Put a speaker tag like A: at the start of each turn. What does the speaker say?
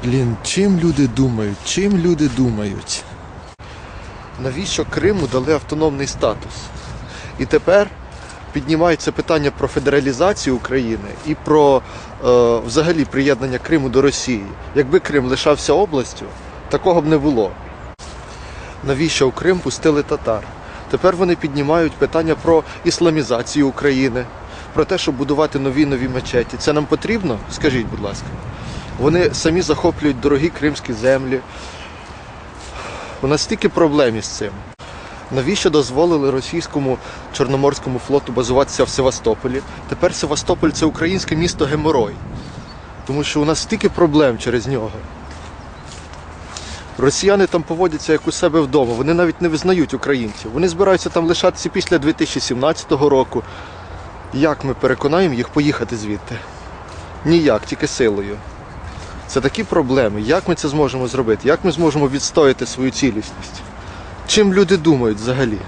A: Блін, чим люди думають? Чим люди думають? Навіщо Криму дали автономний статус? І тепер піднімається питання про федералізацію України і про е, взагалі приєднання Криму до Росії. Якби Крим лишався областю, такого б не було. Навіщо в Крим пустили татар? Тепер вони піднімають питання про ісламізацію України, про те, щоб будувати нові нові мечеті. Це нам потрібно? Скажіть, будь ласка. Вони самі захоплюють дорогі кримські землі. У нас стільки проблем із цим. Навіщо дозволили російському чорноморському флоту базуватися в Севастополі? Тепер Севастополь це українське місто геморой. Тому що у нас стільки проблем через нього. Росіяни там поводяться як у себе вдома. Вони навіть не визнають українців. Вони збираються там лишатися після 2017 року. Як ми переконаємо їх поїхати звідти? Ніяк, тільки силою. Це такі проблеми. Як ми це зможемо зробити? Як ми зможемо відстояти свою цілісність? Чим люди думають взагалі?